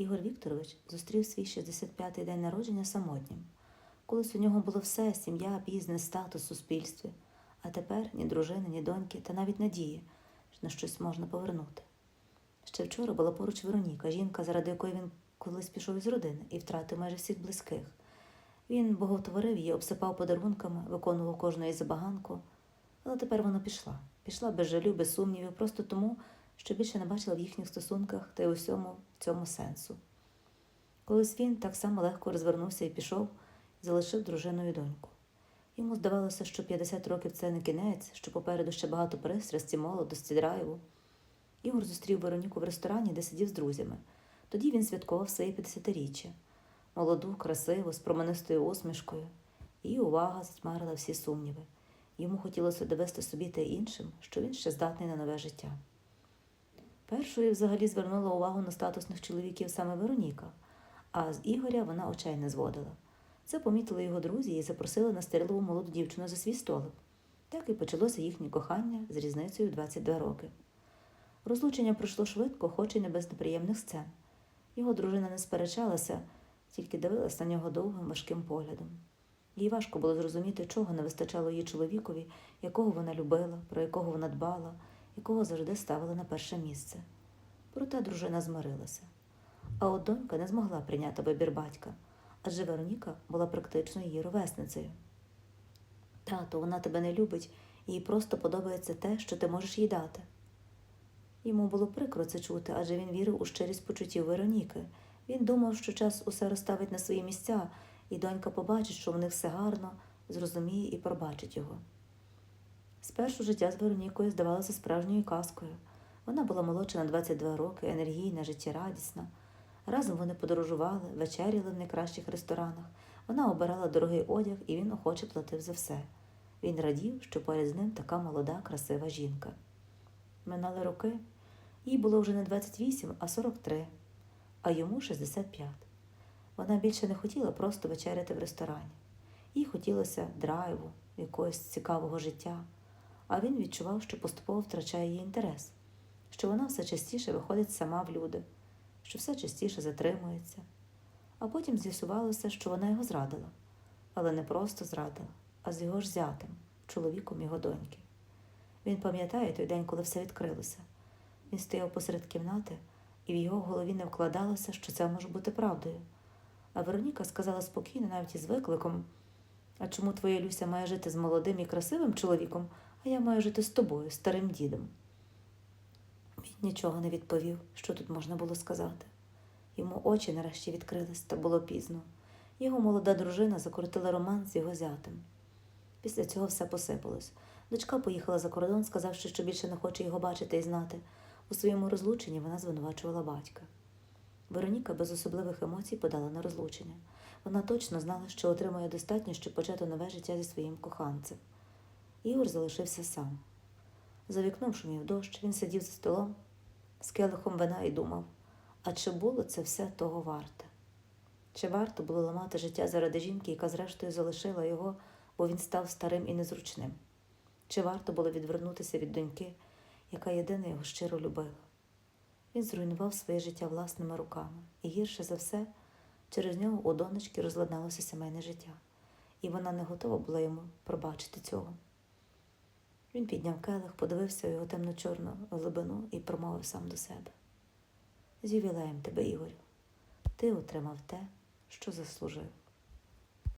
Ігор Вікторович зустрів свій 65-й день народження самотнім. Колись у нього було все сім'я, бізнес, статус суспільстві, а тепер ні дружини, ні доньки, та навіть надії, що на щось можна повернути. Ще вчора була поруч Вероніка, жінка, заради якої він колись пішов із родини і втратив майже всіх близьких. Він боготворив її, обсипав подарунками, виконував кожну її забаганку. Але тепер вона пішла. Пішла без жалю, без сумнівів, просто тому, що більше не бачила в їхніх стосунках та й усьому цьому сенсу. Колись він так само легко розвернувся і пішов, залишив дружину і доньку. Йому здавалося, що 50 років це не кінець, що попереду ще багато пристрасті, молодості, драйву. Ігор зустрів Вероніку в ресторані, де сидів з друзями. Тоді він святкував своє 50-річчя. Молоду, красиву, з променистою усмішкою. Її увага затьмарила всі сумніви. Йому хотілося довести собі та іншим, що він ще здатний на нове життя. Першою взагалі звернула увагу на статусних чоловіків саме Вероніка, а з Ігоря вона очей не зводила. Це помітили його друзі і запросили на стерливу молоду дівчину за свій столик. Так і почалося їхнє кохання з різницею в 22 роки. Розлучення пройшло швидко, хоч і не без неприємних сцен. Його дружина не сперечалася, тільки дивилась на нього довгим важким поглядом. Їй важко було зрозуміти, чого не вистачало її чоловікові, якого вона любила, про якого вона дбала, якого завжди ставила на перше місце. Проте дружина змирилася. А от донька не змогла прийняти вибір батька, адже Вероніка була практично її ровесницею. Тато, вона тебе не любить, їй просто подобається те, що ти можеш їй дати. Йому було прикро це чути, адже він вірив у щирість почуттів Вероніки. Він думав, що час усе розставить на свої місця, і донька побачить, що в них все гарно, зрозуміє і пробачить його. Спершу життя з Веронікою здавалося справжньою казкою. Вона була молодша на 22 роки, енергійна, життєрадісна. Разом вони подорожували, вечеряли в найкращих ресторанах. Вона обирала дорогий одяг, і він охоче платив за все. Він радів, що поряд з ним така молода, красива жінка. Минали роки. Їй було вже не 28, а 43, а йому 65. Вона більше не хотіла просто вечеряти в ресторані. Їй хотілося драйву, якогось цікавого життя, а він відчував, що поступово втрачає її інтерес, що вона все частіше виходить сама в люди, що все частіше затримується. А потім з'ясувалося, що вона його зрадила, але не просто зрадила, а з його ж зятем, чоловіком його доньки. Він пам'ятає той день, коли все відкрилося. Він стояв посеред кімнати, і в його голові не вкладалося, що це може бути правдою. А Вероніка сказала спокійно, навіть із викликом: А чому твоя Люся має жити з молодим і красивим чоловіком, а я маю жити з тобою, старим дідом? Він нічого не відповів, що тут можна було сказати. Йому очі нарешті відкрились, та було пізно. Його молода дружина закрутила роман з його зятем. Після цього все посипалось. Дочка поїхала за кордон, сказавши, що більше не хоче його бачити і знати. У своєму розлученні вона звинувачувала батька. Вероніка без особливих емоцій подала на розлучення. Вона точно знала, що отримує достатньо, щоб почати нове життя зі своїм коханцем. Ігор залишився сам. За вікном шумів дощ, він сидів за столом з келихом вина і думав, а чи було це все того варте? Чи варто було ламати життя заради жінки, яка зрештою залишила його, бо він став старим і незручним? Чи варто було відвернутися від доньки, яка єдина його щиро любила? Він зруйнував своє життя власними руками, і гірше за все, через нього у донечки розладналося сімейне життя, і вона не готова була йому пробачити цього. Він підняв келих, подивився у його темно-чорну глибину і промовив сам до себе. З ювілеєм тебе, Ігорю, ти отримав те, що заслужив.